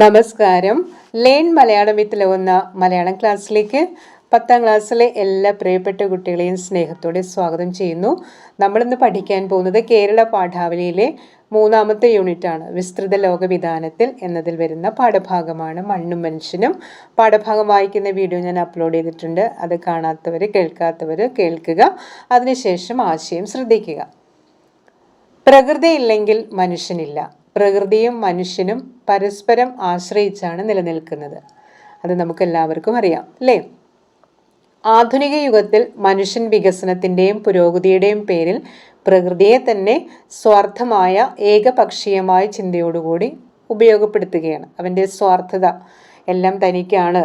നമസ്കാരം. Learn Malayalam with ലവുന്ന മലയാളം ക്ലാസ്സിലേക്ക് പത്താം ക്ലാസ്സിലെ എല്ലാ പ്രിയപ്പെട്ട കുട്ടികളെയും സ്നേഹത്തോടെ സ്വാഗതം ചെയ്യുന്നു. നമ്മളിന്ന് പഠിക്കാൻ പോകുന്നത് കേരള പാഠാവലിയിലെ മൂന്നാമത്തെ യൂണിറ്റാണ്. വിസ്തൃത ലോകവിധാനത്തിൽ എന്നതിൽ വരുന്ന പാഠഭാഗമാണ് മണ്ണും മനുഷ്യനും. പാഠഭാഗം വായിക്കുന്ന വീഡിയോ ഞാൻ അപ്ലോഡ് ചെയ്തിട്ടുണ്ട്. അത് കാണാത്തവർ കേൾക്കാത്തവർ കേൾക്കുക. അതിനുശേഷം ആശയം ശ്രദ്ധിക്കുക. പ്രകൃതി ഇല്ലെങ്കിൽ മനുഷ്യനില്ല. പ്രകൃതിയും മനുഷ്യനും പരസ്പരം ആശ്രയിച്ചാണ് നിലനിൽക്കുന്നത്. അത് നമുക്ക് എല്ലാവർക്കും അറിയാം അല്ലേ? ആധുനിക യുഗത്തിൽ മനുഷ്യൻ വികസനത്തിന്റെയും പുരോഗതിയുടെയും പേരിൽ പ്രകൃതിയെ തന്നെ സ്വാർത്ഥമായ ഏകപക്ഷീയമായ ചിന്തയോടുകൂടി ഉപയോഗപ്പെടുത്തുകയാണ്. അവന്റെ സ്വാർത്ഥത എല്ലാം തനിക്കാണ്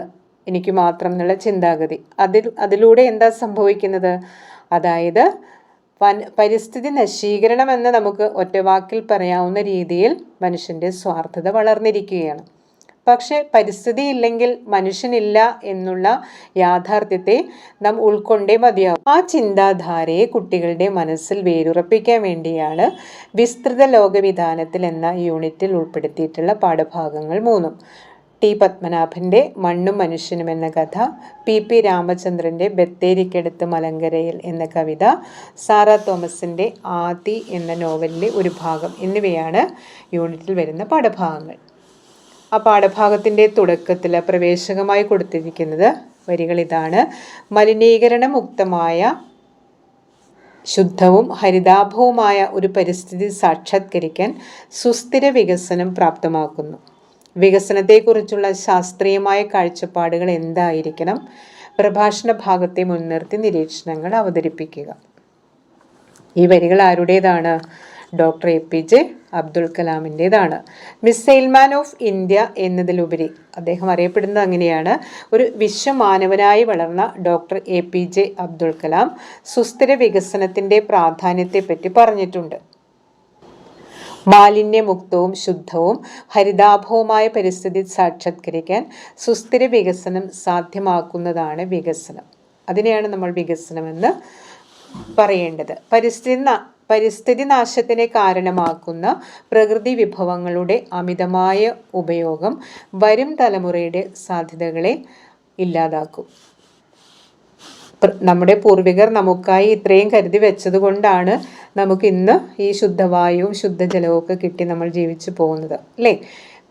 എനിക്ക് മാത്രം എന്നുള്ള ചിന്താഗതി. അതിൽ അതിലൂടെ എന്താ സംഭവിക്കുന്നത്? അതായത് വൻ പരിസ്ഥിതി നശീകരണമെന്ന് നമുക്ക് ഒറ്റവാക്കിൽ പറയാവുന്ന രീതിയിൽ മനുഷ്യന്റെ സ്വാർത്ഥത വളർന്നിരിക്കുകയാണ്. പക്ഷേ പരിസ്ഥിതി ഇല്ലെങ്കിൽ മനുഷ്യനില്ല എന്നുള്ള യാഥാർത്ഥ്യത്തെ നാം ഉൾക്കൊണ്ടേ മതിയാവും. ആ ചിന്താധാരയെ കുട്ടികളുടെ മനസ്സിൽ വേരുറപ്പിക്കാൻ വേണ്ടിയാണ് വിസ്തൃത ലോകവിധാനത്തിൽ എന്ന യൂണിറ്റിൽ ഉൾപ്പെടുത്തിയിട്ടുള്ള പാഠഭാഗങ്ങൾ മൂന്നും. ടി പത്മനാഭന്റെ മണ്ണും മനുഷ്യനും എന്ന കഥ പി പി രാമചന്ദ്രന്റെ ബത്തേരിക്കടുത്ത് മലങ്കരയിൽ എന്ന കവിത സാറ തോമസിന്റെ ആദി എന്ന നോവലിലെ ഒരു ഭാഗം എന്നിവയാണ് യൂണിറ്റിൽ വരുന്ന പാഠഭാഗങ്ങൾ. ആ പാഠഭാഗത്തിന്റെ തുടക്കത്തിൽ പ്രവേശകമായി കൊടുത്തിരിക്കുന്നത് വരികൾ ഇതാണ്. മലിനീകരണമുക്തമായ ശുദ്ധവും ഹരിതാഭവുമായ ഒരു പരിസ്ഥിതി സാക്ഷാത്കരിക്കാൻ സുസ്ഥിര വികസനം പ്രാപ്തമാക്കുന്നു. വികസനത്തെക്കുറിച്ചുള്ള ശാസ്ത്രീയമായ കാഴ്ചപ്പാടുകൾ എന്തായിരിക്കണം? പ്രഭാഷണ ഭാഗത്തെ മുൻനിർത്തി നിരീക്ഷണങ്ങൾ അവതരിപ്പിക്കുക. ഈ വരികൾ ആരുടേതാണ്? Doctor A P J Abdul കലാമിന്റെതാണ്. Missile man of India എന്നതിലുപരി അദ്ദേഹം അറിയപ്പെടുന്നത് അങ്ങനെയാണ്. ഒരു വിശ്വമാനവനായി വളർന്ന doctor A P J Abdul Kalam സുസ്ഥിര വികസനത്തിന്റെ പ്രാധാന്യത്തെപ്പറ്റി പറഞ്ഞിട്ടുണ്ട്. മാലിന്യമുക്തവും ശുദ്ധവും ഹരിതാഭവുമായ പരിസ്ഥിതി സാക്ഷാത്കരിക്കാൻ സുസ്ഥിര വികസനം സാധ്യമാക്കുന്നതാണ് വികസനം. അതിനെയാണ് നമ്മൾ വികസനമെന്ന് പറയേണ്ടത്. പരിസ്ഥിതി പരിസ്ഥിതി നാശത്തിന് കാരണമാക്കുന്ന പ്രകൃതി വിഭവങ്ങളുടെ അമിതമായ ഉപയോഗം വരും തലമുറയുടെ സാധ്യതകളെ ഇല്ലാതാക്കും. നമ്മുടെ പൂർവികർ നമുക്കായി ഇത്രയും കരുതി വെച്ചത് കൊണ്ടാണ് നമുക്ക് ഇന്ന് ഈ ശുദ്ധവായുവും ശുദ്ധജലവും ഒക്കെ കിട്ടി നമ്മൾ ജീവിച്ചു പോകുന്നത് അല്ലേ?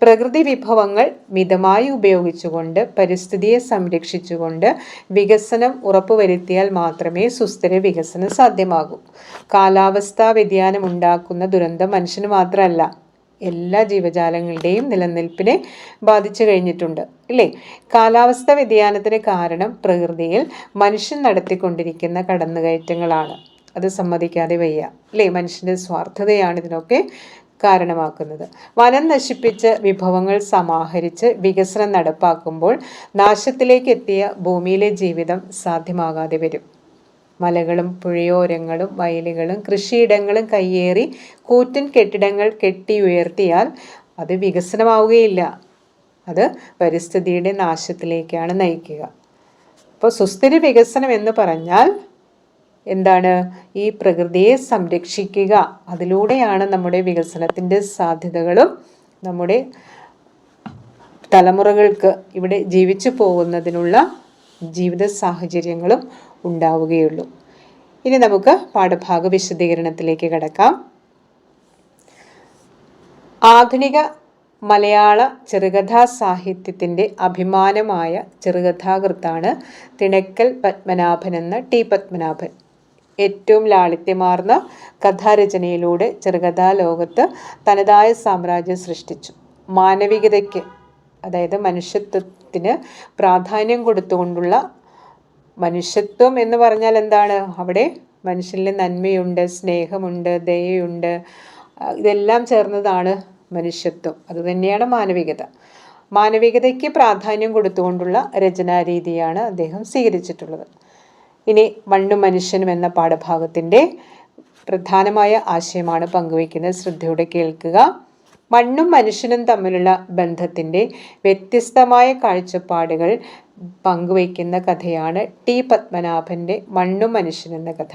പ്രകൃതി വിഭവങ്ങൾ മിതമായി ഉപയോഗിച്ചുകൊണ്ട് പരിസ്ഥിതിയെ സംരക്ഷിച്ചുകൊണ്ട് വികസനം ഉറപ്പുവരുത്തിയാൽ മാത്രമേ സുസ്ഥിര വികസനം സാധ്യമാകൂ. കാലാവസ്ഥാ വ്യതിയാനം ഉണ്ടാക്കുന്ന ദുരന്തം മനുഷ്യന് മാത്രമല്ല എല്ലാ ജീവജാലങ്ങളുടെയും നിലനിൽപ്പിനെ ബാധിച്ചു കഴിഞ്ഞിട്ടുണ്ട് ഇല്ലേ? കാലാവസ്ഥ വ്യതിയാനത്തിന് കാരണം പ്രകൃതിയിൽ മനുഷ്യൻ നടത്തിക്കൊണ്ടിരിക്കുന്ന കടന്നുകയറ്റങ്ങളാണ്. അത് സമ്മതിക്കാതെ വയ്യ അല്ലേ മനുഷ്യന്റെ സ്വാർത്ഥതയാണ് ഇതിനൊക്കെ കാരണമാക്കുന്നത്. വനം നശിപ്പിച്ച് വിഭവങ്ങൾ സമാഹരിച്ച് വികസനം നടപ്പാക്കുമ്പോൾ നാശത്തിലേക്ക് എത്തിയ ഭൂമിയിലെ ജീവിതം സാധ്യമാകാതെ വരും. മലകളും പുഴയോരങ്ങളും വയലുകളും കൃഷിയിടങ്ങളും കയ്യേറി കൂറ്റൻ കെട്ടിടങ്ങൾ കെട്ടി ഉയർത്തിയാൽ അത് വികസനമാവുകയില്ല. അത് പരിസ്ഥിതിയുടെ നാശത്തിലേക്കാണ് നയിക്കുക. അപ്പോൾ സുസ്ഥിര വികസനം എന്ന് പറഞ്ഞാൽ എന്താണ്? ഈ പ്രകൃതിയെ സംരക്ഷിക്കുക. അതിലൂടെയാണ് നമ്മുടെ വികസനത്തിന്റെ സാധ്യതകളും നമ്മുടെ തലമുറകൾക്ക് ഇവിടെ ജീവിച്ചു പോകുന്നതിനുള്ള ജീവിത സാഹചര്യങ്ങളും ഉണ്ടാവുകയുള്ളൂ. ഇനി നമുക്ക് പാഠഭാഗ വിശദീകരണത്തിലേക്ക് കിടക്കാം. ആധുനിക മലയാള ചെറുകഥാ സാഹിത്യത്തിന്റെ അഭിമാനമായ ചെറുകഥാകൃത്താണ് തിണക്കൽ പത്മനാഭൻ എന്ന ടി. പത്മനാഭൻ. ഏറ്റവും ലാളിത്യമാർന്ന കഥാരചനയിലൂടെ ചെറുകഥാ ലോകത്ത് തനതായ സാമ്രാജ്യം സൃഷ്ടിച്ചു. മാനവികതയ്ക്ക് അതായത് മനുഷ്യത്വത്തിന് പ്രാധാന്യം കൊടുത്തുകൊണ്ടുള്ള മനുഷ്യത്വം എന്ന് പറഞ്ഞാൽ എന്താണ്? അവിടെ മനുഷ്യനിൽ നന്മയുണ്ട് സ്നേഹമുണ്ട് ദയയുണ്ട്. ഇതെല്ലാം ചേർന്നതാണ് മനുഷ്യത്വം. അതുതന്നെയാണ് മാനവികത. മാനവികതയ്ക്ക് പ്രാധാന്യം കൊടുത്തുകൊണ്ടുള്ള രചനാരീതിയാണ് അദ്ദേഹം സ്വീകരിച്ചിട്ടുള്ളത്. ഇനി മണ്ണും മനുഷ്യനും എന്ന പാഠഭാഗത്തിന്റെ പ്രധാനമായ ആശയമാണ് പങ്കുവയ്ക്കുന്നത്. ശ്രദ്ധയോടെ കേൾക്കുക. മണ്ണും മനുഷ്യനും തമ്മിലുള്ള ബന്ധത്തിന്റെ വ്യത്യസ്തമായ കാഴ്ചപ്പാടുകൾ പങ്കുവയ്ക്കുന്ന കഥയാണ് ടി പത്മനാഭന്റെ മണ്ണും മനുഷ്യൻ എന്ന കഥ.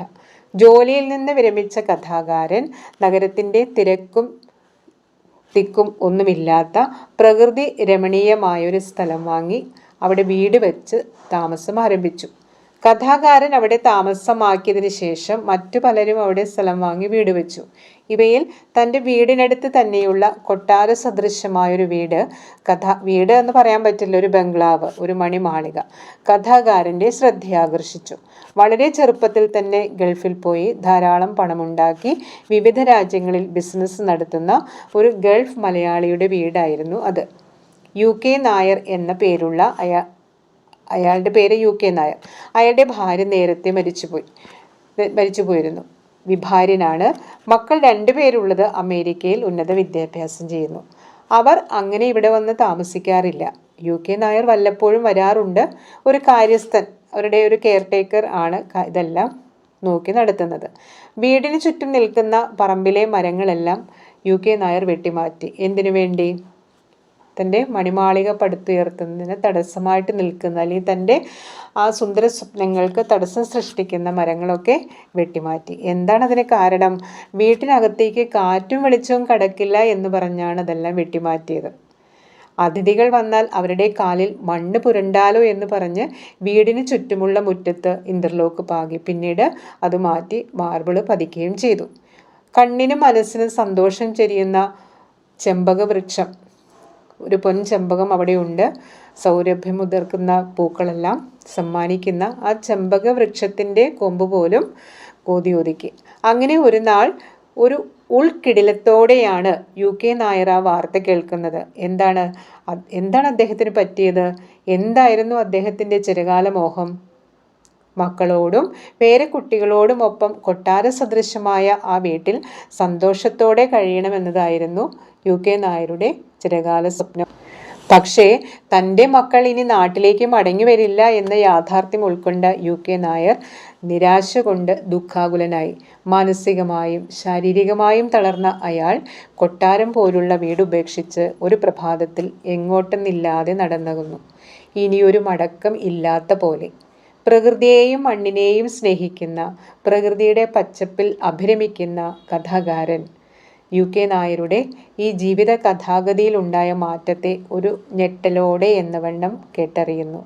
ജോലിയിൽ നിന്ന് വിരമിച്ച കഥാകാരൻ നഗരത്തിന്റെ തിരക്കും തിക്കും ഒന്നുമില്ലാത്ത പ്രകൃതി രമണീയമായൊരു സ്ഥലം വാങ്ങി അവിടെ വീട് വെച്ച് താമസം ആരംഭിച്ചു. കഥാകാരൻ അവിടെ താമസമാക്കിയതിനു ശേഷം മറ്റു പലരും അവിടെ സ്ഥലം വാങ്ങി വീട് വെച്ചു. ഇവയിൽ തന്റെ വീടിനടുത്ത് തന്നെയുള്ള കൊട്ടാര സദൃശമായൊരു വീട് കഥ വീട് എന്ന് പറയാൻ പറ്റില്ല ഒരു ബംഗ്ലാവ് ഒരു മണിമാളിക കഥാകാരന്റെ ശ്രദ്ധയാകർഷിച്ചു. വളരെ ചെറുപ്പത്തിൽ തന്നെ ഗൾഫിൽ പോയി ധാരാളം പണമുണ്ടാക്കി വിവിധ രാജ്യങ്ങളിൽ ബിസിനസ് നടത്തുന്ന ഒരു ഗൾഫ് മലയാളിയുടെ വീടായിരുന്നു അത്. യു കെ നായർ എന്ന പേരുള്ള അയാ അയാളുടെ പേര് യു കെ നായർ. അയാളുടെ ഭാര്യ നേരത്തെ മരിച്ചുപോയി. മരിച്ചു പോയിരുന്നു വിഭാര്യനാണ്. മക്കൾ രണ്ടുപേരുള്ളത് അമേരിക്കയിൽ ഉന്നത വിദ്യാഭ്യാസം ചെയ്യുന്നു. അവർ അങ്ങനെ ഇവിടെ വന്ന് താമസിക്കാറില്ല. യു കെ നായർ വല്ലപ്പോഴും വരാറുണ്ട്. ഒരു കാര്യസ്ഥൻ അവരുടെ ഒരു കെയർ ടേക്കർ ആണ് ഇതെല്ലാം നോക്കി നടത്തുന്നത്. വീടിന് ചുറ്റും നിൽക്കുന്ന പറമ്പിലെ മരങ്ങളെല്ലാം യു കെ നായർ വെട്ടിമാറ്റി. എന്തിനു വേണ്ടി? തന്റെ മണിമാളിക പടുത്തുയർത്തുന്നതിന് തടസ്സമായിട്ട് നിൽക്കുന്ന അല്ലെങ്കിൽ തന്റെ ആ സുന്ദര സ്വപ്നങ്ങൾക്ക് തടസ്സം സൃഷ്ടിക്കുന്ന മരങ്ങളൊക്കെ വെട്ടിമാറ്റി. എന്താണ് അതിന് കാരണം? വീട്ടിനകത്തേക്ക് കാറ്റും വെളിച്ചവും കടക്കില്ല എന്ന് പറഞ്ഞാണ് അതെല്ലാം വെട്ടിമാറ്റിയത്. അതിഥികൾ വന്നാൽ അവരുടെ കാലിൽ മണ്ണ് പുരണ്ടാലോ എന്ന് പറഞ്ഞ് വീടിന് ചുറ്റുമുള്ള മുറ്റത്ത് ഇന്റർലോക്ക് പാകി. പിന്നീട് അത് മാറ്റി മാർബിൾ പതിക്കുകയും ചെയ്തു. കണ്ണിനും മനസ്സിനും സന്തോഷം ചെരിയുന്ന ചെമ്പക വൃക്ഷം ഒരു പൊൻചെമ്പകം അവിടെയുണ്ട്. സൗരഭ്യം മുതിർക്കുന്ന പൂക്കളെല്ലാം സമ്മാനിക്കുന്ന ആ ചെമ്പക വൃക്ഷത്തിന്റെ കൊമ്പ് പോലും കോതിയൊതുക്കി. അങ്ങനെ ഒരു നാൾ ഒരു ഉൾക്കിടിലത്തോടെയാണ് യു കെ നായർ ആ വാർത്ത കേൾക്കുന്നത്. എന്താണ്? എന്താണ് അദ്ദേഹത്തിന് പറ്റിയത്? എന്തായിരുന്നു അദ്ദേഹത്തിന്റെ ചിരകാല മോഹം മക്കളോടും പേരക്കുട്ടികളോടും ഒപ്പം കൊട്ടാര സദൃശമായ ആ വീട്ടിൽ സന്തോഷത്തോടെ കഴിയണമെന്നതായിരുന്നു യു കെ നായരുടെ ചിരകാല സ്വപ്നം. പക്ഷേ തന്റെ മക്കൾ ഇനി നാട്ടിലേക്ക് മടങ്ങി വരില്ല എന്ന യാഥാർത്ഥ്യം ഉൾക്കൊണ്ട യു കെ നായർ നിരാശ കൊണ്ട് ദുഃഖാകുലനായി. മാനസികമായും ശാരീരികമായും തളർന്ന അയാൾ കൊട്ടാരം പോലുള്ള വീട് ഉപേക്ഷിച്ച് ഒരു പ്രഭാതത്തിൽ എങ്ങോട്ടെന്നില്ലാതെ നടന്നകുന്നു. ഇനിയൊരു മടക്കം ഇല്ലാത്ത പോലെ. പ്രകൃതിയെയും മണ്ണിനെയും സ്നേഹിക്കുന്ന പ്രകൃതിയുടെ പച്ചപ്പിൽ അഭിരമിക്കുന്ന കഥാകാരൻ. യു കെ നായരുടെ ഈ ജീവിത കഥാഗതിയിലുണ്ടായ മാറ്റത്തെ ഒരു ഞെട്ടലോടെ എന്നവണ്ണം കേട്ടറിയുന്നു.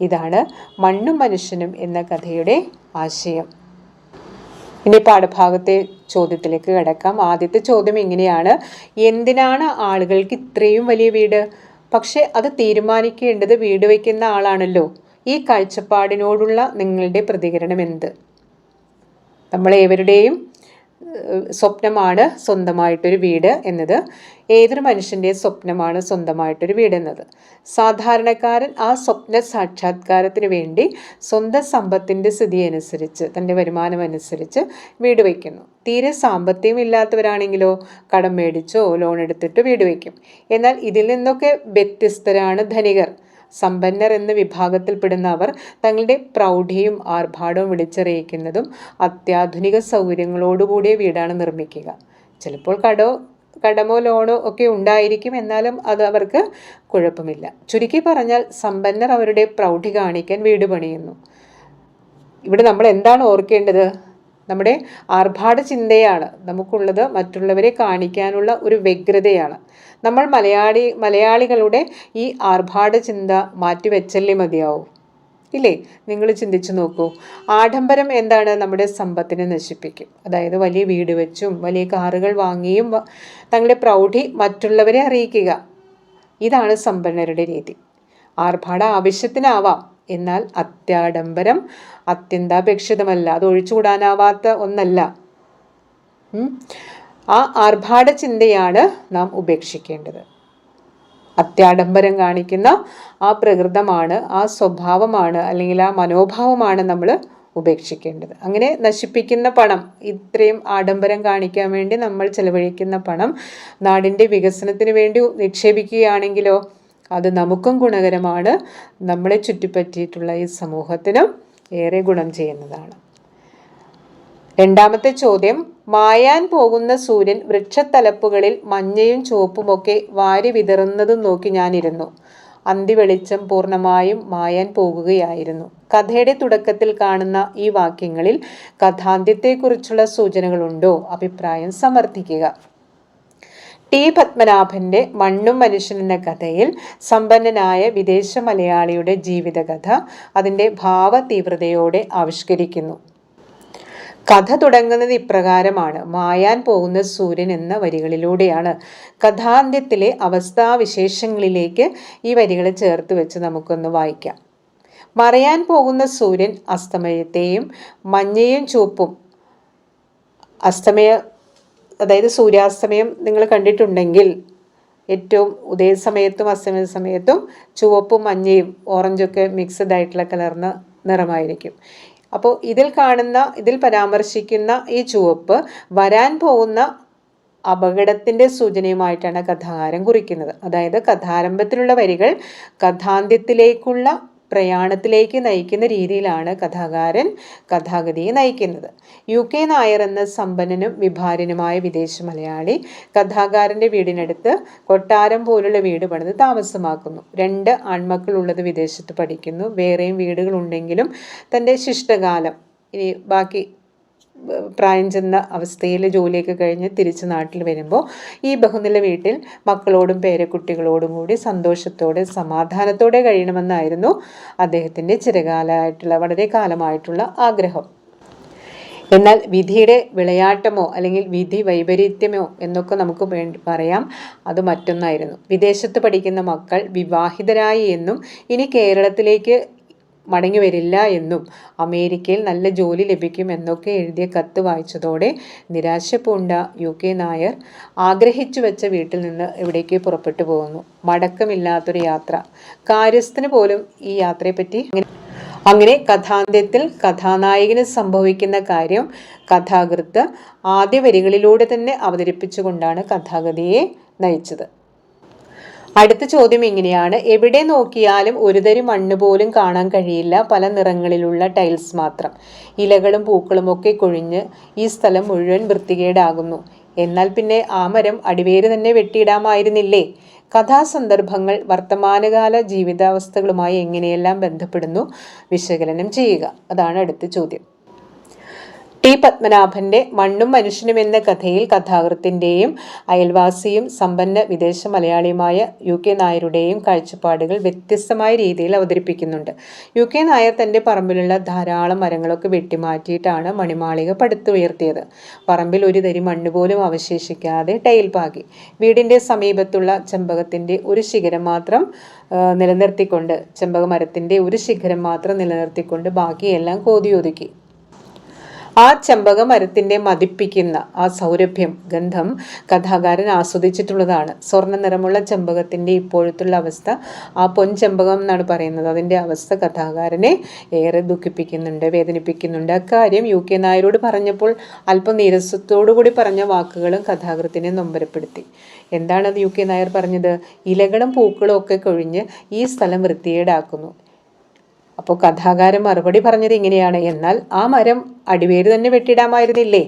ഇതാണ് മണ്ണും മനുഷ്യനും എന്ന കഥയുടെ ആശയം. ഇനി പാഠഭാഗത്തെ ചോദ്യത്തിലേക്ക് കിടക്കാം. ആദ്യത്തെ ചോദ്യം ഇങ്ങനെയാണ്. എന്തിനാണ് ആളുകൾക്ക് ഇത്രയും വലിയ വീട്? പക്ഷേ അത് തീരുമാനിക്കേണ്ടത് വീട് വയ്ക്കുന്ന ആളാണല്ലോ. ഈ കാഴ്ചപ്പാടിനോടുള്ള നിങ്ങളുടെ പ്രതികരണം എന്ത്? നമ്മളേവരുടെയും സ്വപ്നമാണ് സ്വന്തമായിട്ടൊരു വീട് എന്നത്. ഏതൊരു മനുഷ്യന്റെ സ്വപ്നമാണ് സ്വന്തമായിട്ടൊരു വീട് എന്നത്. സാധാരണക്കാരൻ ആ സ്വപ്ന സാക്ഷാത്കാരത്തിന് വേണ്ടി സ്വന്തം സമ്പത്തിന്റെ സ്ഥിതി അനുസരിച്ച് തന്റെ വരുമാനം അനുസരിച്ച് വീട് വയ്ക്കുന്നു. തീരെ സാമ്പത്തികം ഇല്ലാത്തവരാണെങ്കിലോ കടം മേടിച്ചോ ലോൺ എടുത്തിട്ട് വീട് വയ്ക്കും. എന്നാൽ ഇതിൽ നിന്നൊക്കെ വ്യത്യസ്തരാണ് ധനികർ. സമ്പന്നർ എന്ന വിഭാഗത്തിൽപ്പെടുന്ന അവർ തങ്ങളുടെ പ്രൗഢിയും ആർഭാടവും വിളിച്ചറിയിക്കുന്നതും അത്യാധുനിക സൗകര്യങ്ങളോടുകൂടിയ വീടാണ് നിർമ്മിക്കുക. ചിലപ്പോൾ കടോ കടമോ ലോണോ ഒക്കെ ഉണ്ടായിരിക്കും എന്നാലും അത് അവർക്ക് കുഴപ്പമില്ല. ചുരുക്കി പറഞ്ഞാൽ സമ്പന്നർ അവരുടെ പ്രൗഢി കാണിക്കാൻ വീട് പണിയുന്നു. ഇവിടെ നമ്മൾ എന്താണ് ഓർക്കേണ്ടത്? നമ്മുടെ ആർഭാട ചിന്തയാണ് നമുക്കുള്ളത് മറ്റുള്ളവരെ കാണിക്കാനുള്ള ഒരു വ്യഗ്രതയാണ്. നമ്മൾ മലയാളി മലയാളികളുടെ ഈ ആർഭാട ചിന്ത മാറ്റിവെച്ചല്ലേ മതിയാവും? ഇല്ലേ? നിങ്ങൾ ചിന്തിച്ചു നോക്കൂ. ആഡംബരം എന്താണ് നമ്മുടെ സമ്പത്തിനെ നശിപ്പിക്കും. അതായത് വലിയ വീട് വെച്ചും വലിയ കാറുകൾ വാങ്ങിയും തങ്ങളുടെ പ്രൗഢി മറ്റുള്ളവരെ അറിയിക്കുക. ഇതാണ് സമ്പന്നരുടെ രീതി. ആർഭാട ആവശ്യത്തിനാവാം. എന്നാൽ അത്യാഡംബരം അത്യന്താപേക്ഷിതമല്ല. അത് ഒഴിച്ചുകൂടാനാവാത്ത ഒന്നല്ല. ആ ആർഭാട ചിന്തയാണ് നാം ഉപേക്ഷിക്കേണ്ടത്. അത്യാഡംബരം കാണിക്കുന്ന ആ പ്രകൃതമാണ് ആ സ്വഭാവമാണ് അല്ലെങ്കിൽ ആ മനോഭാവമാണ് നമ്മൾ ഉപേക്ഷിക്കേണ്ടത്. അങ്ങനെ നശിപ്പിക്കുന്ന പണം ഇത്രയും ആഡംബരം കാണിക്കാൻ വേണ്ടി നമ്മൾ ചെലവഴിക്കുന്ന പണം നാടിന്റെ വികസനത്തിന് വേണ്ടി നിക്ഷേപിക്കുകയാണെങ്കിലോ അത് നമുക്കും ഗുണകരമാണ്. നമ്മളെ ചുറ്റിപ്പറ്റിയിട്ടുള്ള ഈ സമൂഹത്തിനും ഏറെ ഗുണം ചെയ്യുന്നതാണ്. രണ്ടാമത്തെ ചോദ്യം മായാൻ പോകുന്ന സൂര്യൻ വൃക്ഷത്തലപ്പുകളിൽ മഞ്ഞയും ചുവപ്പുമൊക്കെ വാരി വിതറുന്നതും നോക്കി ഞാനിരുന്നു. അന്തിവെളിച്ചം പൂർണമായും മായാൻ പോകുകയായിരുന്നു. കഥയുടെ തുടക്കത്തിൽ കാണുന്ന ഈ വാക്യങ്ങളിൽ കഥാന്ത്യത്തെക്കുറിച്ചുള്ള സൂചനകളുണ്ടോ? അഭിപ്രായം സമർത്ഥിക്കുക. ടി. പത്മനാഭന്റെ മണ്ണും മനുഷ്യൻ എന്ന കഥയിൽ സമ്പന്നനായ വിദേശ മലയാളിയുടെ ജീവിതകഥ അതിന്റെ ഭാവതീവ്രതയോടെ ആവിഷ്കരിക്കുന്നു. കഥ തുടങ്ങുന്നത് ഇപ്രകാരമാണ്. മായാൻ പോകുന്ന സൂര്യൻ എന്ന വരികളിലൂടെയാണ്. കഥാന്ത്യത്തിലെ അവസ്ഥാവിശേഷങ്ങളിലേക്ക് ഈ വരികൾ ചേർത്ത് വെച്ച് നമുക്കൊന്ന് വായിക്കാം. മറയാൻ പോകുന്ന സൂര്യൻ അസ്തമയത്തെയും മഞ്ഞയും ചുവപ്പും അസ്തമയ അതായത് സൂര്യാസ്തമയം നിങ്ങൾ കണ്ടിട്ടുണ്ടെങ്കിൽ ഏറ്റവും ഉദയ സമയത്തും അസ്തമയ സമയത്തും ചുവപ്പും മഞ്ഞയും ഓറഞ്ചൊക്കെ മിക്സഡ് ആയിട്ടുള്ള കലർന്ന നിറമായിരിക്കും. അപ്പോൾ ഇതിൽ കാണുന്ന ഇതിൽ പരാമർശിക്കുന്ന ഈ ചുവപ്പ് വരാൻ പോകുന്ന അപകടത്തിന്റെ സൂചനയുമായിട്ടാണ് കഥാകാരൻ കുറിക്കുന്നത്. അതായത് കഥാരംഭത്തിലുള്ള വരികൾ കഥാന്ത്യത്തിലേക്കുള്ള പ്രയാണത്തിലേക്ക് നയിക്കുന്ന രീതിയിലാണ് കഥാകാരൻ കഥാഗതിയെ നയിക്കുന്നത്. യു കെ നായർ എന്ന സമ്പന്നനും വിഭാരനുമായ വിദേശ മലയാളി കഥാകാരന്റെ വീടിനടുത്ത് കൊട്ടാരം പോലുള്ള വീട് പണിത് താമസമാക്കുന്നു. രണ്ട് ആൺമക്കൾ ആൺമക്കളുള്ളത് വിദേശത്ത് പഠിക്കുന്നു. വേറെയും വീടുകളുണ്ടെങ്കിലും തന്റെ ശിഷ്ടകാലം ഇനി ബാക്കി പ്രായം ചെന്ന അവസ്ഥയിൽ ജോലിയൊക്കെ കഴിഞ്ഞ് തിരിച്ച് നാട്ടിൽ വരുമ്പോൾ ഈ ബഹുനില വീട്ടിൽ മക്കളോടും പേരക്കുട്ടികളോടും കൂടി സന്തോഷത്തോടെ സമാധാനത്തോടെ കഴിയണമെന്നായിരുന്നു അദ്ദേഹത്തിന്റെ ചിരകാലമായിട്ടുള്ള വളരെ കാലമായിട്ടുള്ള ആഗ്രഹം. എന്നാൽ വിധിയുടെ വിളയാട്ടമോ അല്ലെങ്കിൽ വിധി വൈപരീത്യമോ എന്നൊക്കെ നമുക്ക് വേണ്ടി പറയാം. അത് മറ്റൊന്നായിരുന്നു. വിദേശത്ത് പഠിക്കുന്ന മക്കൾ വിവാഹിതരായി എന്നും ഇനി കേരളത്തിലേക്ക് മടങ്ങി വരില്ല എന്നും അമേരിക്കയിൽ നല്ല ജോലി ലഭിക്കും എന്നൊക്കെ എഴുതിയ കത്ത് വായിച്ചതോടെ നിരാശ പൂണ്ട യു കെ നായർ ആഗ്രഹിച്ചു വെച്ച വീട്ടിൽ നിന്ന് എവിടേക്ക് പുറപ്പെട്ടു പോകുന്നു. മടക്കമില്ലാത്തൊരു യാത്ര. കാര്യസ്ഥന് പോലും ഈ യാത്രയെപ്പറ്റി അങ്ങനെ കഥാന്ത്യത്തിൽ കഥാനായകന് സംഭവിക്കുന്ന കാര്യം കഥാകൃത്ത് ആദ്യ വരികളിലൂടെ തന്നെ അവതരിപ്പിച്ചുകൊണ്ടാണ് കഥാഗതിയെ നയിച്ചത്. അടുത്ത ചോദ്യം ഇങ്ങനെയാണ്. എവിടെ നോക്കിയാലും ഒരുതരി മണ്ണ് പോലും കാണാൻ കഴിയില്ല. പല നിറങ്ങളിലുള്ള ടൈൽസ് മാത്രം. ഇലകളും പൂക്കളും ഒക്കെ കൊഴിഞ്ഞ് ഈ സ്ഥലം മുഴുവൻ വൃത്തികേടാകുന്നു. എന്നാൽ പിന്നെ ആ മരം അടിവേര് തന്നെ വെട്ടിയിടാമായിരുന്നില്ലേ? കഥാസന്ദർഭങ്ങൾ വർത്തമാനകാല ജീവിതാവസ്ഥകളുമായി എങ്ങനെയെല്ലാം ബന്ധപ്പെടുന്നു? വിശകലനം ചെയ്യുക. അതാണ് അടുത്ത ചോദ്യം. ടി. പത്മനാഭന്റെ മണ്ണും മനുഷ്യനും എന്ന കഥയിൽ കഥാകൃത്തിന്റെയും അയൽവാസിയും സമ്പന്ന വിദേശ മലയാളിയുമായ യു. കെ. നായരുടെയും കാഴ്ചപ്പാടുകൾ വ്യത്യസ്തമായ രീതിയിൽ അവതരിപ്പിക്കുന്നുണ്ട്. യു. കെ. നായർ തന്റെ പറമ്പിലുള്ള ധാരാളം മരങ്ങളൊക്കെ വെട്ടിമാറ്റിയിട്ടാണ് മണിമാളിക പടുത്തുയർത്തിയത് പറമ്പിൽ ഒരു തരി മണ്ണ് പോലും അവശേഷിക്കാതെ ടൈൽ പാകി. വീടിന്റെ സമീപത്തുള്ള ചെമ്പകത്തിന്റെ ഒരു ശിഖരം മാത്രം നിലനിർത്തിക്കൊണ്ട് ചെമ്പക മരത്തിന്റെ ഒരു ശിഖരം മാത്രം നിലനിർത്തിക്കൊണ്ട് ബാക്കിയെല്ലാം കോതിയൊതുക്കി. ആ ചെമ്പക മരത്തിന്റെ മതിപ്പിക്കുന്ന ആ സൗരഭ്യം ഗന്ധം കഥാകാരൻ ആസ്വദിച്ചിട്ടുള്ളതാണ്. സ്വർണ നിറമുള്ള ചെമ്പകത്തിന്റെ ഇപ്പോഴത്തുള്ള അവസ്ഥ ആ പൊൻചെമ്പകം എന്നാണ് പറയുന്നത്. അതിന്റെ അവസ്ഥ കഥാകാരനെ ഏറെ ദുഃഖിപ്പിക്കുന്നുണ്ട് വേദനിപ്പിക്കുന്നുണ്ട്. അക്കാര്യം യു കെ നായരോട് പറഞ്ഞപ്പോൾ അല്പം നീരസത്തോടു കൂടി പറഞ്ഞ വാക്കുകളും കഥാകൃത്തിനെ നൊമ്പരപ്പെടുത്തി. എന്താണത് യു കെ നായർ പറഞ്ഞത്? ഇലകളും പൂക്കളും ഒക്കെ കൊഴിഞ്ഞ് ഈ സ്ഥലം വൃത്തികേടാക്കുന്നു. അപ്പോൾ കഥാകാരൻ മറുപടി പറഞ്ഞത് ഇങ്ങനെയാണ്. എന്നാൽ ആ മരം അടിവേര് തന്നെ വെട്ടിടാമായിരുന്നില്ലേ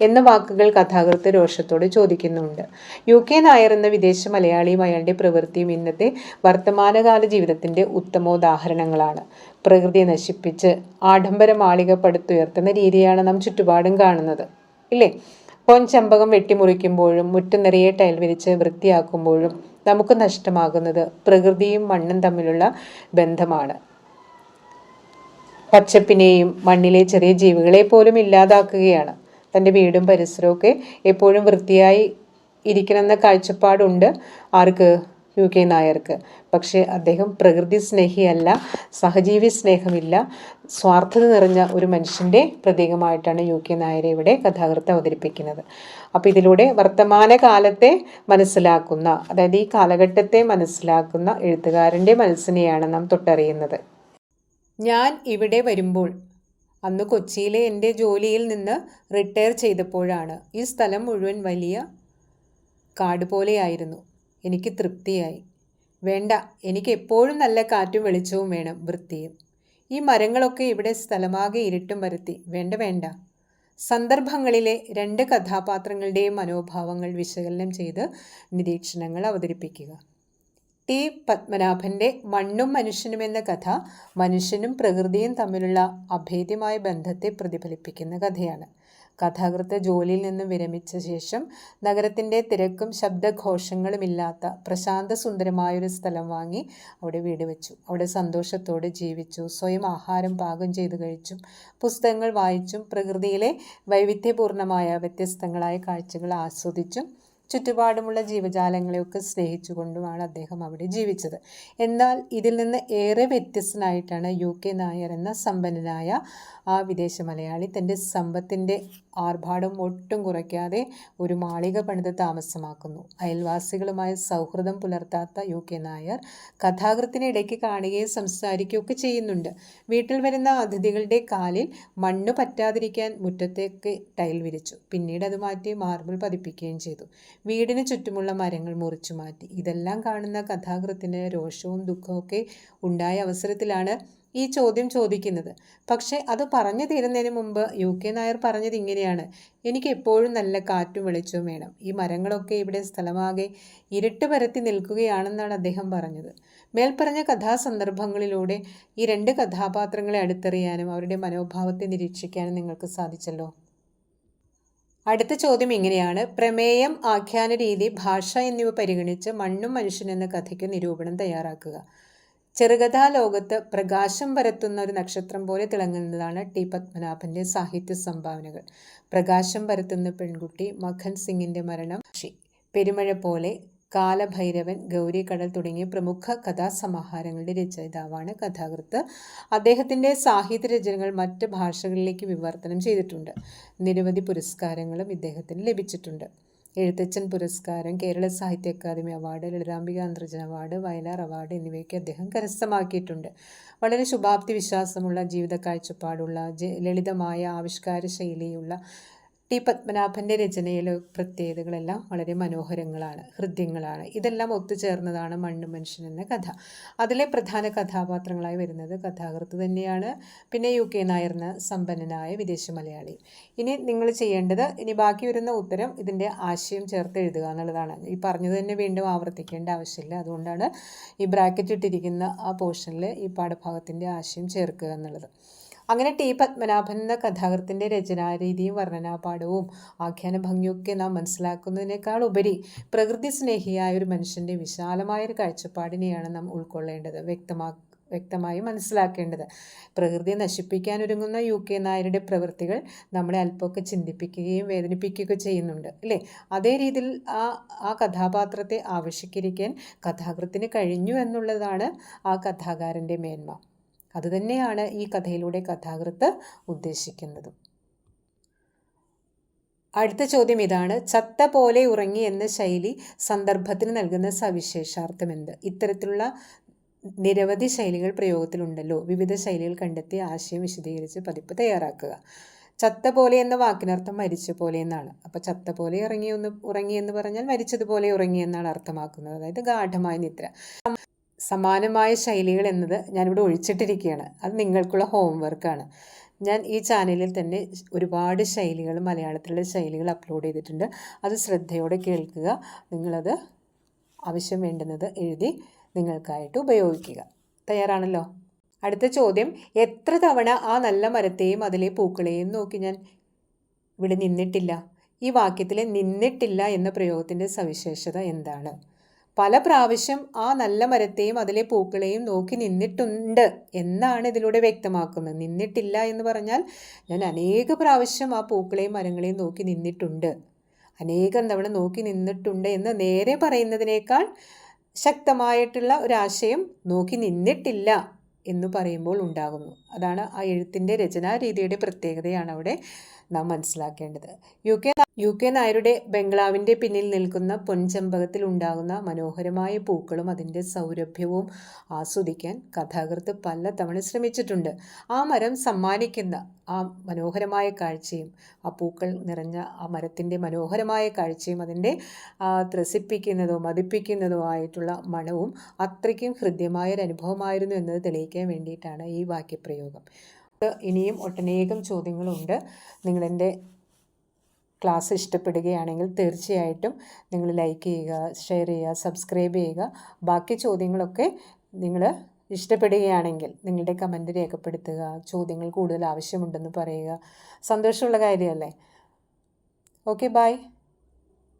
എന്ന വാക്കുകൾ കഥാകൃത്ത് രോഷത്തോട് ചോദിക്കുന്നുണ്ട്. യു കെ നായർ എന്ന വിദേശ മലയാളിയും അയാളുടെ പ്രവൃത്തിയും ഇന്നത്തെ വർത്തമാനകാല ജീവിതത്തിന്റെ ഉത്തമോദാഹരണങ്ങളാണ്. പ്രകൃതിയെ നശിപ്പിച്ച് ആഡംബര മാളിക പടുത്തുയർത്തുന്ന രീതിയാണ് നാം ചുറ്റുപാടും കാണുന്നത്. ഇല്ലേ? പൊൻചമ്പകം വെട്ടിമുറിക്കുമ്പോഴും മുറ്റം നിറയെ ടൈൽ വിരിച്ച് വൃത്തിയാക്കുമ്പോഴും നമുക്ക് നഷ്ടമാകുന്നത് പ്രകൃതിയും മണ്ണും തമ്മിലുള്ള ബന്ധമാണ്. പച്ചപ്പിനെയും മണ്ണിലെ ചെറിയ ജീവികളെ പോലും ഇല്ലാതാക്കുകയാണ്. തന്റെ വീടും പരിസരമൊക്കെ എപ്പോഴും വൃത്തിയായി ഇരിക്കണമെന്ന കാഴ്ചപ്പാടുണ്ട് ആർക്ക്? യു കെ നായർക്ക്. പക്ഷേ അദ്ദേഹം പ്രകൃതി സ്നേഹിയല്ല സഹജീവി സ്നേഹമില്ല സ്വാർത്ഥത നിറഞ്ഞ ഒരു മനുഷ്യന്റെ പ്രതീകമായിട്ടാണ് യു കെ നായരെ ഇവിടെ കഥാകൃത്ത് അവതരിപ്പിക്കുന്നത്. അപ്പോൾ ഇതിലൂടെ വർത്തമാന കാലത്തെ മനസ്സിലാക്കുന്ന അതായത് ഈ കാലഘട്ടത്തെ മനസ്സിലാക്കുന്ന എഴുത്തുകാരന്റെ മനസ്സിനെയാണ് നാം തൊട്ടറിയുന്നത്. ഞാൻ ഇവിടെ വരുമ്പോൾ അന്ന് കൊച്ചിയിലെ എന്റെ ജോലിയിൽ നിന്ന് റിട്ടയർ ചെയ്തപ്പോഴാണ് ഈ സ്ഥലം മുഴുവൻ വലിയ കാട് പോലെയായിരുന്നു. എനിക്ക് തൃപ്തിയായി. വേണ്ട എനിക്ക് എപ്പോഴും നല്ല കാറ്റും വെളിച്ചവും വേണം വൃത്തിയും. ഈ മരങ്ങളൊക്കെ ഇവിടെ സ്ഥലമാകെ ഇരുട്ടും വരുത്തി വേണ്ട വേണ്ട. സന്ദർഭങ്ങളിലെ രണ്ട് കഥാപാത്രങ്ങളുടെയും മനോഭാവങ്ങൾ വിശകലനം ചെയ്ത് നിരീക്ഷണങ്ങൾ അവതരിപ്പിക്കുക. ടി പത്മനാഭന്റെ മണ്ണും മനുഷ്യനും എന്ന കഥ മനുഷ്യനും പ്രകൃതിയും തമ്മിലുള്ള അഭേദ്യമായ ബന്ധത്തെ പ്രതിഫലിപ്പിക്കുന്ന കഥയാണ്. കഥാകൃത്ത് ജോലിയിൽ നിന്നും വിരമിച്ച ശേഷം നഗരത്തിന്റെ തിരക്കും ശബ്ദഘോഷങ്ങളുമില്ലാത്ത പ്രശാന്ത സുന്ദരമായൊരു സ്ഥലം വാങ്ങി അവിടെ വീട് വെച്ചു. അവിടെ സന്തോഷത്തോടെ ജീവിച്ചു. സ്വയം ആഹാരം പാകം ചെയ്തു കഴിച്ചും. പുസ്തകങ്ങൾ വായിച്ചും പ്രകൃതിയിലെ വൈവിധ്യപൂർണമായ വ്യത്യസ്തങ്ങളായ കാഴ്ചകൾ ആസ്വദിച്ചും ചുറ്റുപാടുമുള്ള ജീവജാലങ്ങളെയൊക്കെ സ്നേഹിച്ചുകൊണ്ടുമാണ് അദ്ദേഹം അവിടെ ജീവിച്ചത്. എന്നാൽ ഇതിൽ നിന്ന് ഏറെ വ്യത്യസ്തനായിട്ടാണ് യു കെ നായർ എന്ന സമ്പന്നനായ ആ വിദേശ മലയാളി തന്റെ സമ്പത്തിന്റെ ആർഭാടം ഒട്ടും കുറയ്ക്കാതെ ഒരു മാളിക പണിത് താമസമാക്കുന്നു. അയൽവാസികളുമായി സൗഹൃദം പുലർത്താത്ത യു കെ നായർ കഥാകൃത്തിനെ ഇടയ്ക്ക് കാണുകയും സംസാരിക്കുകയൊക്കെ ചെയ്യുന്നുണ്ട്. വീട്ടിൽ വരുന്ന അതിഥികളുടെ കാലിൽ മണ്ണ് പറ്റാതിരിക്കാൻ മുറ്റത്തേക്ക് ടൈൽ വിരിച്ചു. പിന്നീട് അത് മാറ്റി മാർബിൾ പതിപ്പിക്കുകയും ചെയ്തു. വീടിന് ചുറ്റുമുള്ള മരങ്ങൾ മുറിച്ചു മാറ്റി. ഇതെല്ലാം കാണുന്ന കഥാകൃത്തിന് രോഷവും ദുഃഖവും ഒക്കെ ഉണ്ടായ അവസരത്തിലാണ് ഈ ചോദ്യം ചോദിക്കുന്നത്. പക്ഷേ അത് പറഞ്ഞു തീരുന്നതിന് മുമ്പ് യു കെ നായർ പറഞ്ഞത് ഇങ്ങനെയാണ്. എനിക്ക് എപ്പോഴും നല്ല കാറ്റും വെളിച്ചവും വേണം. ഈ മരങ്ങളൊക്കെ ഇവിടെ സ്ഥലമാകെ ഇരുട്ട് പരത്തി നിൽക്കുകയാണെന്നാണ് അദ്ദേഹം പറഞ്ഞത്. മേൽപ്പറഞ്ഞ കഥാസന്ദർഭങ്ങളിലൂടെ ഈ രണ്ട് കഥാപാത്രങ്ങളെ അടുത്തറിയാനും അവരുടെ മനോഭാവത്തെ നിരീക്ഷിക്കാനും നിങ്ങൾക്ക് സാധിച്ചല്ലോ? അടുത്ത ചോദ്യം ഇങ്ങനെയാണ്. പ്രമേയം ആഖ്യാന രീതി ഭാഷ എന്നിവ പരിഗണിച്ച് മണ്ണും മനുഷ്യൻ എന്ന കഥയ്ക്ക് നിരൂപണം തയ്യാറാക്കുക. ചെറുകഥാ ലോകത്ത് പ്രകാശം പരത്തുന്ന ഒരു നക്ഷത്രം പോലെ തിളങ്ങുന്നതാണ് ടി. പത്മനാഭന്റെ സാഹിത്യ സംഭാവനകൾ. പ്രകാശം പരത്തുന്ന പെൺകുട്ടി മഖൻ സിംഗിന്റെ മരണം. പെരുമഴ പോലെ കാലഭൈരവൻ ഗൗരികടൽ തുടങ്ങിയ പ്രമുഖ കഥാസമാഹാരങ്ങളുടെ രചയിതാവാണ് കഥാകൃത്ത്. അദ്ദേഹത്തിന്റെ സാഹിത്യ രചനകൾ മറ്റ് ഭാഷകളിലേക്ക് വിവർത്തനം ചെയ്തിട്ടുണ്ട്. നിരവധി പുരസ്കാരങ്ങളും ഇദ്ദേഹത്തിന് ലഭിച്ചിട്ടുണ്ട്. എഴുത്തച്ഛൻ പുരസ്കാരം Kerala Sahitya Akademi award Lalithambika Antharjana award Vayalar award എന്നിവയ്ക്ക് അദ്ദേഹം കരസ്ഥമാക്കിയിട്ടുണ്ട്. വളരെ ശുഭാപ്തി വിശ്വാസമുള്ള ജീവിത കാഴ്ചപ്പാടുള്ള ലളിതമായ ആവിഷ്കാര ശൈലിയുള്ള ടി പത്മനാഭന്റെ രചനയിലെ പ്രത്യേകതകളെല്ലാം വളരെ മനോഹരങ്ങളാണ് ഹൃദ്യങ്ങളാണ്. ഇതെല്ലാം ഒത്തുചേർന്നതാണ് മണ്ണു മനുഷ്യൻ എന്ന കഥ. അതിലെ പ്രധാന കഥാപാത്രങ്ങളായി വരുന്നത് കഥാകൃത്ത് തന്നെയാണ്. പിന്നെ യു കെ നായർന്ന സമ്പന്നനായ വിദേശ മലയാളി. ഇനി നിങ്ങൾ ചെയ്യേണ്ടത് ഇനി ബാക്കി വരുന്ന ഉത്തരം ഇതിന്റെ ആശയം ചേർത്ത് എഴുതുക എന്നുള്ളതാണ്. ഈ പറഞ്ഞത് തന്നെ വീണ്ടും ആവർത്തിക്കേണ്ട ആവശ്യമില്ല. അതുകൊണ്ടാണ് ഈ ബ്രാക്കറ്റ് ഇട്ടിരിക്കുന്ന ആ പോർഷനിൽ ഈ പാഠഭാഗത്തിന്റെ ആശയം ചേർക്കുക എന്നുള്ളത്. അങ്ങനെ ടി പത്മനാഭൻ എന്ന കഥാകൃത്തിന്റെ രചനാരീതിയും വർണനാപാഠവും ആഖ്യാന ഭംഗിയൊക്കെ നാം മനസ്സിലാക്കുന്നതിനേക്കാൾ ഉപരി പ്രകൃതി സ്നേഹിയായ ഒരു മനുഷ്യന്റെ വിശാലമായ ഒരു കാഴ്ചപ്പാടിനെയാണ് നാം ഉൾക്കൊള്ളേണ്ടത് വ്യക്തമാ വ്യക്തമായി മനസ്സിലാക്കേണ്ടത്. പ്രകൃതിയെ നശിപ്പിക്കാൻ ഒരുങ്ങുന്ന യു കെ നായരുടെ പ്രവൃത്തികൾ നമ്മളെ അല്പമൊക്കെ ചിന്തിപ്പിക്കുകയും വേദനിപ്പിക്കുകയൊക്കെ ചെയ്യുന്നുണ്ട് അല്ലേ? അതേ രീതിയിൽ ആ ആ കഥാപാത്രത്തെ ആവശ്യക്കിരിക്കാൻ കഥാകൃത്തിന് കഴിഞ്ഞു എന്നുള്ളതാണ് ആ കഥാകാരന്റെ മേന്മ. അതുതന്നെയാണ് ഈ കഥയിലൂടെ കഥാകൃത്ത് ഉദ്ദേശിക്കുന്നത്. അടുത്ത ചോദ്യം ഇതാണ് ചത്ത പോലെ ഉറങ്ങി എന്ന ശൈലി സന്ദർഭത്തിന് നൽകുന്ന സവിശേഷാർത്ഥം എന്ത്? ഇത്തരത്തിലുള്ള നിരവധി ശൈലികൾ പ്രയോഗത്തിലുണ്ടല്ലോ. വിവിധ ശൈലികൾ കണ്ടെത്തി ആശയം വിശദീകരിച്ച് പതിപ്പ് തയ്യാറാക്കുക. ചത്ത പോലെ എന്ന വാക്കിനർത്ഥം മരിച്ച പോലെ എന്നാണ്. അപ്പോൾ ചത്ത പോലെ ഇറങ്ങി ഒന്ന് ഉറങ്ങി എന്ന് പറഞ്ഞാൽ മരിച്ചതുപോലെ ഉറങ്ങി എന്നാണ് അർത്ഥമാക്കുന്നത്. അതായത് ഗാഠമായ നിദ്ര. സമാനമായ ശൈലികൾ എന്നത് ഞാനിവിടെ ഒഴിച്ചിട്ടിരിക്കുകയാണ്. അത് നിങ്ങൾക്കുള്ള ഹോംവർക്കാണ് ഞാൻ ഈ ചാനലിൽ തന്നെ ഒരുപാട് ശൈലികൾ മലയാളത്തിലുള്ള ശൈലികൾ അപ്ലോഡ് ചെയ്തിട്ടുണ്ട്. അത് ശ്രദ്ധയോടെ കേൾക്കുക. നിങ്ങളത് ആവശ്യം വേണ്ടുന്നത് എഴുതി നിങ്ങൾക്കായിട്ട് ഉപയോഗിക്കുക. തയ്യാറാണല്ലോ? അടുത്ത ചോദ്യം എത്ര തവണ ആ നല്ല മരത്തെയും അതിലെ പൂക്കളെയും നോക്കി ഞാൻ ഇവിടെ നിന്നിട്ടില്ല? ഈ വാക്യത്തിലെ നിന്നിട്ടില്ല എന്ന പ്രയോഗത്തിന്റെ സവിശേഷത എന്താണ്? പല പ്രാവശ്യം ആ നല്ല മരത്തെയും അതിലെ പൂക്കളെയും നോക്കി നിന്നിട്ടുണ്ട് എന്നാണ് ഇതിലൂടെ വ്യക്തമാക്കുന്നത്. നിന്നിട്ടില്ല എന്ന് പറഞ്ഞാൽ ഞാൻ അനേക പ്രാവശ്യം ആ പൂക്കളെയും മരങ്ങളെയും നോക്കി നിന്നിട്ടുണ്ട്. അനേകം തവണ നോക്കി നിന്നിട്ടുണ്ട് എന്ന് നേരെ പറയുന്നതിനേക്കാൾ ശക്തമായിട്ടുള്ള ഒരാശയം നോക്കി നിന്നിട്ടില്ല എന്ന് പറയുമ്പോൾ ഉണ്ടാകുന്നു. അതാണ് ആ എഴുത്തിന്റെ രചനാരീതിയുടെ പ്രത്യേകതയാണ് അവിടെ നാം മനസ്സിലാക്കേണ്ടത്. യു കെ യു കെ നായരുടെ ബംഗ്ലാവിന്റെ പിന്നിൽ നിൽക്കുന്ന പൊൻചമ്പകത്തിൽ ഉണ്ടാകുന്ന മനോഹരമായ പൂക്കളും അതിന്റെ സൗരഭ്യവും ആസ്വദിക്കാൻ കഥാകൃത്ത് പലതവണ ശ്രമിച്ചിട്ടുണ്ട്. ആ മരം സമ്മാനിക്കുന്ന ആ മനോഹരമായ കാഴ്ചയും ആ പൂക്കൾ നിറഞ്ഞ ആ മരത്തിന്റെ മനോഹരമായ കാഴ്ചയും അതിന്റെ ത്രസിപ്പിക്കുന്നതോ മതിപ്പിക്കുന്നതോ ആയിട്ടുള്ള മണവും അത്രയ്ക്കും ഹൃദ്യമായ ഒരു അനുഭവമായിരുന്നു എന്നത് തെളിയിക്കാൻ വേണ്ടിയിട്ടാണ് ഈ വാക്യപ്രയോഗം. ഇനിയും ഒട്ടനേകം ചോദ്യങ്ങളുണ്ട്. നിങ്ങളെന്റെ ക്ലാസ് ഇഷ്ടപ്പെടുകയാണെങ്കിൽ തീർച്ചയായിട്ടും നിങ്ങൾ ലൈക്ക് ചെയ്യുക ഷെയർ ചെയ്യുക സബ്സ്ക്രൈബ് ചെയ്യുക. ബാക്കി ചോദ്യങ്ങളൊക്കെ നിങ്ങൾ ഇഷ്ടപ്പെടുകയാണെങ്കിൽ നിങ്ങളുടെ കമന്റ് രേഖപ്പെടുത്തുക ചോദ്യങ്ങൾ കൂടുതൽ ആവശ്യമുണ്ടെന്ന് പറയുക. സന്തോഷമുള്ള കാര്യമല്ലേ? Okay bye.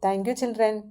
Thank you children.